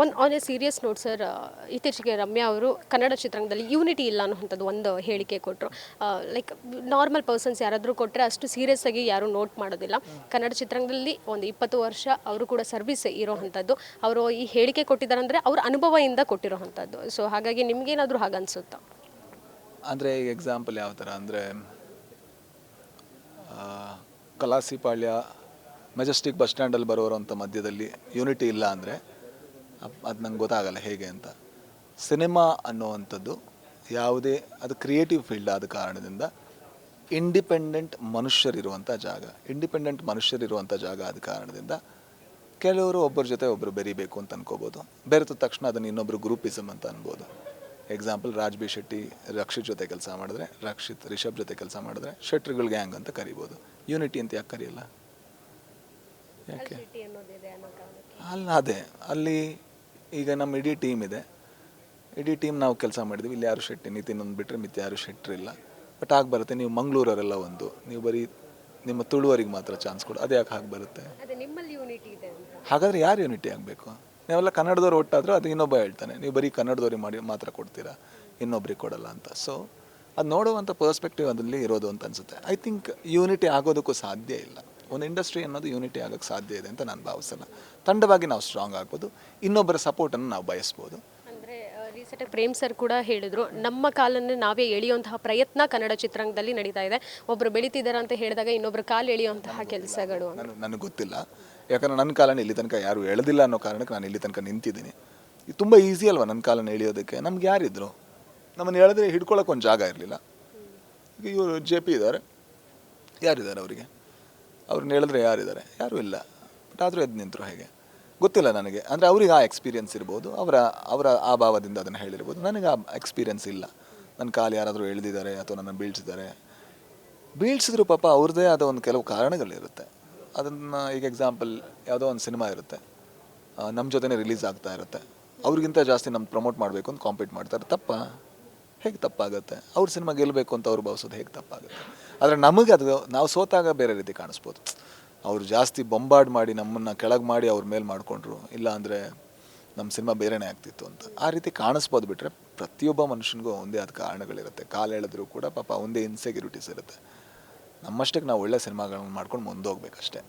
ಒಂದು on a serious note sir ಇತ್ತೀಚೆಗೆ ರಮ್ಯಾ ಅವರು ಕನ್ನಡ ಚಿತ್ರರಂಗದಲ್ಲಿ ಯೂನಿಟಿ ಇಲ್ಲ ಅನ್ನೋಂಥದ್ದು ಒಂದು ಹೇಳಿಕೆ ಕೊಟ್ಟರು ಲೈಕ್ ನಾರ್ಮಲ್ ಪರ್ಸನ್ಸ್ ಯಾರಾದರೂ ಕೊಟ್ಟರೆ ಅಷ್ಟು ಸೀರಿಯಸ್ ಆಗಿ ಯಾರೂ ನೋಟ್ ಮಾಡೋದಿಲ್ಲ. ಕನ್ನಡ ಚಿತ್ರರಂಗದಲ್ಲಿ ಒಂದು ಇಪ್ಪತ್ತು ವರ್ಷ ಅವರು ಕೂಡ ಸರ್ವಿಸ್ ಇರೋವಂಥದ್ದು. ಅವರು ಈ ಹೇಳಿಕೆ ಕೊಟ್ಟಿದ್ದಾರೆ ಅಂದರೆ ಅವ್ರ ಅನುಭವದಿಂದ ಕೊಟ್ಟಿರೋವಂಥದ್ದು. ಸೊ ಹಾಗಾಗಿ ನಿಮ್ಗೇನಾದರೂ ಹಾಗನ್ಸುತ್ತಾ ಅಂದರೆ ಈಗ ಎಕ್ಸಾಂಪಲ್ ಯಾವ ಥರ ಅಂದರೆ ಕಲಾಸಿಪಾಳ್ಯ ಮೆಜೆಸ್ಟಿಕ್ ಬಸ್ ಸ್ಟ್ಯಾಂಡಲ್ಲಿ ಬರೋರಂಥ ಮಧ್ಯದಲ್ಲಿ ಯೂನಿಟಿ ಇಲ್ಲ ಅಂದರೆ ಅದು ನಂಗೆ ಗೊತ್ತಾಗಲ್ಲ ಹೇಗೆ ಅಂತ. ಸಿನಿಮಾ ಅನ್ನೋವಂಥದ್ದು ಯಾವುದೇ ಅದು ಕ್ರಿಯೇಟಿವ್ ಫೀಲ್ಡ್ ಆದ ಕಾರಣದಿಂದ ಇಂಡಿಪೆಂಡೆಂಟ್ ಮನುಷ್ಯರಿರುವಂಥ ಜಾಗ ಇಂಡಿಪೆಂಡೆಂಟ್ ಮನುಷ್ಯರಿರುವಂಥ ಜಾಗ ಆದ ಕಾರಣದಿಂದ ಕೆಲವರು ಒಬ್ಬರ ಜೊತೆ ಒಬ್ಬರು ಬೆರಿಬೇಕು ಅಂತ ಅನ್ಕೋಬೋದು. ಬೆರೆತ ತಕ್ಷಣ ಅದನ್ನು ಇನ್ನೊಬ್ಬರು ಗ್ರೂಪಿಸಮ್ ಅಂತ ಅನ್ಬೋದು. ಎಕ್ಸಾಂಪಲ್ ರಾಜ್ ಬಿ ಶೆಟ್ಟಿ ರಕ್ಷಿತ್ ಜೊತೆ ಕೆಲಸ ಮಾಡಿದ್ರೆ ರಕ್ಷಿತ್ ರಿಷಬ್ ಜೊತೆ ಕೆಲಸ ಮಾಡಿದ್ರೆ ಶೆಟ್ರುಗಳ ಗ್ಯಾಂಗ್ ಅಂತ ಕರಿಬೋದು. ಯೂನಿಟಿ ಅಂತ ಯಾಕೆ ಕರೆಯಲ್ಲ? ಯಾಕೆ? ಅಲ್ಲ ಅದೇ. ಅಲ್ಲಿ ಈಗ ನಮ್ಮ ಇಡೀ ಟೀಮ್ ಇದೆ. ಇಡೀ ಟೀಮ್ ನಾವು ಕೆಲಸ ಮಾಡಿದ್ವಿ. ಇಲ್ಲಿ ಯಾರು ಶೆಟ್ಟಿ ನಿತಿನ್ ಒಂದು ಬಿಟ್ಟರೆ ಮಿತ್ ಯಾರು ಶೆಟ್ರು ಇಲ್ಲ. ಬಟ್ ಆಗಿ ಬರುತ್ತೆ. ನೀವು ಮಂಗಳೂರವರೆಲ್ಲ ಒಂದು. ನೀವು ಬರೀ ನಿಮ್ಮ ತುಳುವರಿಗೆ ಮಾತ್ರ ಚಾನ್ಸ್ ಕೊಡು. ಅದು ಯಾಕೆ ಹಾಗೆ ಬರುತ್ತೆ? ಹಾಗಾದರೆ ನಿಮ್ಮಲ್ಲಿ ಯೂನಿಟಿ ಇದೆ ಅಂತ. ಹಾಗಾದ್ರೆ ಯಾರು ಯೂನಿಟಿ ಆಗಬೇಕು? ನೀವೆಲ್ಲ ಕನ್ನಡದವ್ರು ಒಟ್ಟಾದರೂ ಅದು ಇನ್ನೊಬ್ಬ ಹೇಳ್ತಾನೆ. ನೀವು ಬರೀ ಕನ್ನಡದವ್ರಿಗೆ ಮಾಡಿ ಮಾತ್ರ ಕೊಡ್ತೀರಾ? ಇನ್ನೊಬ್ರಿಗೆ ಕೊಡಲ್ಲ ಅಂತ. ಸೊ ಅದು ನೋಡುವಂಥ ಪರ್ಸ್ಪೆಕ್ಟಿವ್ ಅದರಲ್ಲಿ ಇರೋದು ಅಂತ ಅನ್ಸುತ್ತೆ. ಐ ಥಿಂಕ್ ಯೂನಿಟಿ ಆಗೋದಕ್ಕೂ ಸಾಧ್ಯ ಇಲ್ಲ. ಒಂದು ಇಂಡಸ್ಟ್ರಿ ಅನ್ನೋದು ಯೂನಿಟಿ ಆಗೋಕ್ಕೆ ಸಾಧ್ಯ ಇದೆ ಅಂತ ನಾನು ಭಾವಿಸಲ್ಲ. ತಂಡವಾಗಿ ನಾವು ಸ್ಟ್ರಾಂಗ್ ಆಗ್ಬೋದು. ಇನ್ನೊಬ್ಬರ ಸಪೋರ್ಟನ್ನು ನಾವು ಬಯಸ್ಬೋದು. ಅಂದರೆ ರೀಸೆಂಟಾಗಿ ಪ್ರೇಮ್ ಸರ್ ಕೂಡ ಹೇಳಿದರು ನಮ್ಮ ಕಾಲನ್ನೇ ನಾವೇ ಎಳೆಯುವಂತಹ ಪ್ರಯತ್ನ ಕನ್ನಡ ಚಿತ್ರರಂಗದಲ್ಲಿ ನಡೀತಾ ಇದೆ. ಒಬ್ಬರು ಬೆಳೀತಿದ್ದಾರೆ ಅಂತ ಹೇಳಿದಾಗ ಇನ್ನೊಬ್ಬರು ಕಾಲು ಎಳೆಯುವಂತಹ ಕೆಲಸಗಳು. ನಾನು ನನಗೆ ಗೊತ್ತಿಲ್ಲ. ಯಾಕಂದ್ರೆ ನನ್ನ ಕಾಲನ ಇಲ್ಲಿ ತನಕ ಯಾರು ಎಳೆದಿಲ್ಲ ಅನ್ನೋ ಕಾರಣಕ್ಕೆ ನಾನು ಇಲ್ಲಿ ತನಕ ನಿಂತಿದ್ದೀನಿ. ಇದು ತುಂಬ ಈಸಿ ಅಲ್ವಾ ನನ್ನ ಕಾಲನ್ನು ಎಳೆಯೋದಕ್ಕೆ? ನಮ್ಗೆ ಯಾರಿದ್ರು? ನಮ್ಮನ್ನು ಹೇಳಿದ್ರೆ ಹಿಡ್ಕೊಳಕ್ಕೆ ಒಂದು ಜಾಗ ಇರಲಿಲ್ಲ. ಈಗ ಇವರು ಜೆ ಪಿ ಇದ್ದಾರೆ. ಯಾರಿದ್ದಾರೆ ಅವರಿಗೆ? ಅವ್ರನ್ನ ಹೇಳಿದ್ರೆ ಯಾರಿದ್ದಾರೆ? ಯಾರೂ ಇಲ್ಲ. ಬಟ್ ಆದರೂ ಎದ್ದು ನಿಂತರು ಹೇಗೆ? ಗೊತ್ತಿಲ್ಲ ನನಗೆ. ಅಂದರೆ ಅವ್ರಿಗೆ ಆ ಎಕ್ಸ್ಪೀರಿಯನ್ಸ್ ಇರ್ಬೋದು, ಅವರ ಅವರ ಆ ಭಾವದಿಂದ ಅದನ್ನು ಹೇಳಿರ್ಬೋದು. ನನಗೆ ಆ ಎಕ್ಸ್ಪೀರಿಯನ್ಸ್ ಇಲ್ಲ. ನನ್ನ ಕಾಲು ಯಾರಾದರೂ ಎಳೆದಿದ್ದಾರೆ ಅಥವಾ ನನ್ನ ಬೀಳ್ಸಿದ್ದಾರೆ. ಬೀಳ್ಸಿದ್ರು ಪಾಪ ಅವ್ರದ್ದೇ ಆದ ಒಂದು ಕೆಲವು ಕಾರಣಗಳಿರುತ್ತೆ. ಅದನ್ನು ಈಗ ಎಕ್ಸಾಂಪಲ್ ಯಾವುದೋ ಒಂದು ಸಿನಿಮಾ ಇರುತ್ತೆ. ನಮ್ಮ ಜೊತೆನೇ ರಿಲೀಸ್ ಆಗ್ತಾ ಇರುತ್ತೆ. ಅವ್ರಿಗಿಂತ ಜಾಸ್ತಿ ನಮ್ಮ ಪ್ರಮೋಟ್ ಮಾಡಬೇಕು ಅಂತ ಕಾಂಪೀಟ್ ಮಾಡ್ತಾರೆ. ತಪ್ಪ? ಹೇಗೆ ತಪ್ಪಾಗುತ್ತೆ? ಅವ್ರ ಸಿನಿಮಾ ಗೆಲ್ಲಬೇಕು ಅಂತ ಅವ್ರು ಭಾವಿಸೋದು ಹೇಗೆ ತಪ್ಪಾಗುತ್ತೆ? ಆದರೆ ನಮಗೆ ಅದು ನಾವು ಸೋತಾಗ ಬೇರೆ ರೀತಿ ಕಾಣಿಸ್ಬೋದು. ಅವರು ಜಾಸ್ತಿ ಬೊಂಬಾರ್ಡ್ ಮಾಡಿ ನಮ್ಮನ್ನು ಕೆಳಗೆ ಮಾಡಿ ಅವ್ರ ಮೇಲೆ ಮಾಡಿಕೊಂಡ್ರು. ಇಲ್ಲ ಅಂದರೆ ನಮ್ಮ ಸಿನಿಮಾ ಬೇರೆನೇ ಆಗ್ತಿತ್ತು ಅಂತ. ಆ ರೀತಿ ಕಾಣಿಸ್ಬೋದು ಬಿಟ್ಟರೆ ಪ್ರತಿಯೊಬ್ಬ ಮನುಷ್ಯನಿಗೂ ಒಂದೇ ಆದ ಕಾರಣಗಳಿರುತ್ತೆ. ಕಾಲು ಎಳೆದ್ರೂ ಕೂಡ ಪಾಪ ಒಂದೇ ಇನ್ಸೆಕ್ಯೂರಿಟೀಸ್ ಇರುತ್ತೆ ನಮ್ಮಷ್ಟಕ್ಕೆ ನಾವು ಒಳ್ಳೆ ಸಿನಿಮಾಗಳನ್ನ ಮಾಡ್ಕೊಂಡು ಮುಂದೋಗ್ಬೇಕಷ್ಟೇ.